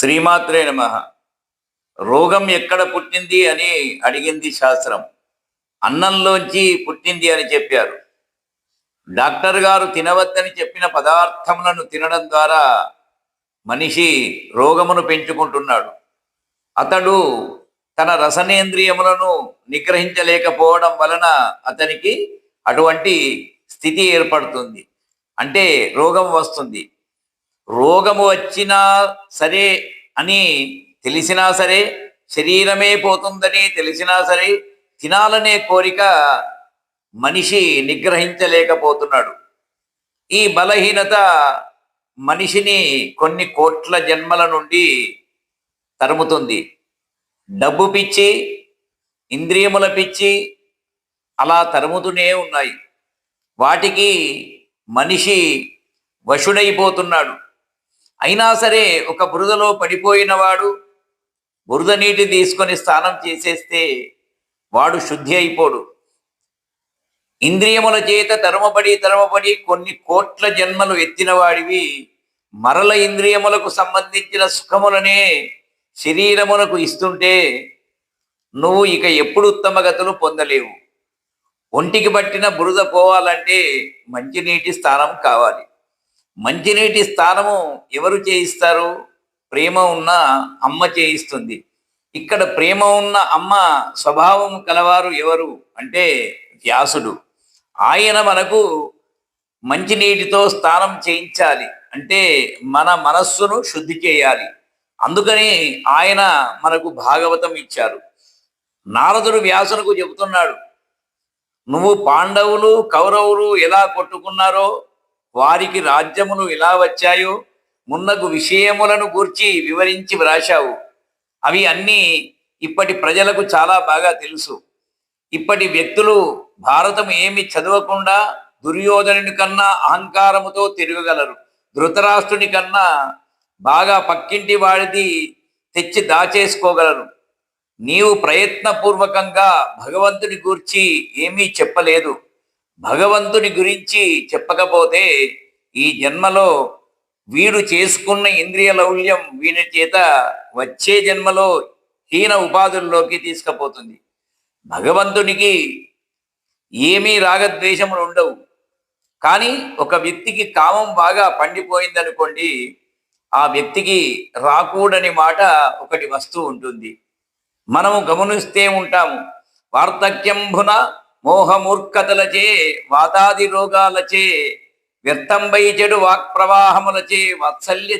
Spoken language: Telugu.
శ్రీమాత్రే నమ. రోగం ఎక్కడ పుట్టింది అని అడిగింది శాస్త్రం. అన్నంలోంచి పుట్టింది అని చెప్పారు. డాక్టర్ గారు తినవద్దని చెప్పిన పదార్థములను తినడం ద్వారా మనిషి రోగమును పెంచుకుంటున్నాడు. అతడు తన రసనేంద్రియములను నిగ్రహించలేకపోవడం వలన అతనికి అటువంటి స్థితి ఏర్పడుతుంది. అంటే రోగం వస్తుంది. రోగము వచ్చినా సరే అని తెలిసినా సరే శరీరమే పోతుందని తెలిసినా సరే తినాలనే కోరిక మనిషి నిగ్రహించలేకపోతున్నాడు. ఈ బలహీనత మనిషిని కొన్ని కోట్ల జన్మల నుండి తరుముతుంది. డబ్బు పిచ్చి ఇంద్రియముల పిచ్చి అలా తరుముతూనే ఉన్నాయి. వాటికి మనిషి వశుడైపోతున్నాడు. అయినా సరే ఒక బురదలో పడిపోయిన వాడు బురద నీటి తీసుకొని స్నానం చేసేస్తే వాడు శుద్ధి అయిపోడు. ఇంద్రియముల చేత తరమబడి తరమబడి కొన్ని కోట్ల జన్మలు ఎత్తిన వాడివి మరల ఇంద్రియములకు సంబంధించిన సుఖములనే శరీరమునకు ఇస్తుంటే నువ్వు ఇక ఎప్పుడు ఉత్తమ గతులు పొందలేవు. ఒంటికి పట్టిన బురద పోవాలంటే మంచినీటి స్థానం కావాలి. మంచినీటి స్థానము ఎవరు చేయిస్తారు? ప్రేమ ఉన్న అమ్మ చేయిస్తుంది. ఇక్కడ ప్రేమ ఉన్న అమ్మ స్వభావం కలవారు ఎవరు? అంటే వ్యాసుడు. ఆయన మనకు మంచినీటితో స్నానం చేయించాలి. అంటే మన మనస్సును శుద్ధి చేయాలి. అందుకని ఆయన మనకు భాగవతం ఇచ్చారు. నారదుడు వ్యాసునకు చెబుతున్నాడు నువ్వు పాండవులు కౌరవులు ఎలా కొట్టుకున్నారో వారికి రాజ్యమును ఇలా వచ్చాయో మున్నగు విషయములను గూర్చి వివరించి వ్రాశావు. అవి అన్నీ ఇప్పటి ప్రజలకు చాలా బాగా తెలుసు. ఇప్పటి వ్యక్తులు భారతం ఏమి చదవకుండా దుర్యోధనుని కన్నా అహంకారముతో తిరగగలరు. ధృతరాష్ట్రుని కన్నా బాగా పక్కింటి వాడిది తెచ్చి దాచేసుకోగలరు. నీవు ప్రయత్నపూర్వకంగా భగవంతుని గూర్చి ఏమీ చెప్పలేదు. భగవంతుని గురించి చెప్పకపోతే ఈ జన్మలో వీడు చేసుకున్న ఇంద్రియ లౌల్యం వీని చేత వచ్చే జన్మలో హీన ఉపాధుల్లోకి తీసుకుపోతుంది. భగవంతునికి ఏమీ రాగద్వేషములు ఉండవు. కానీ ఒక వ్యక్తికి కామం బాగా పండిపోయిందనుకోండి ఆ వ్యక్తికి రాకూడని మాట ఒకటి వస్తూ ఉంటుంది. మనము గమనిస్తే ఉంటాము వార్ధక్యంభున మోహమూర్ఖతలచే వాతాది రోగాలచే వ్యర్థంబై చెడు వాక్ప్రవాహములచే వాత్సల్య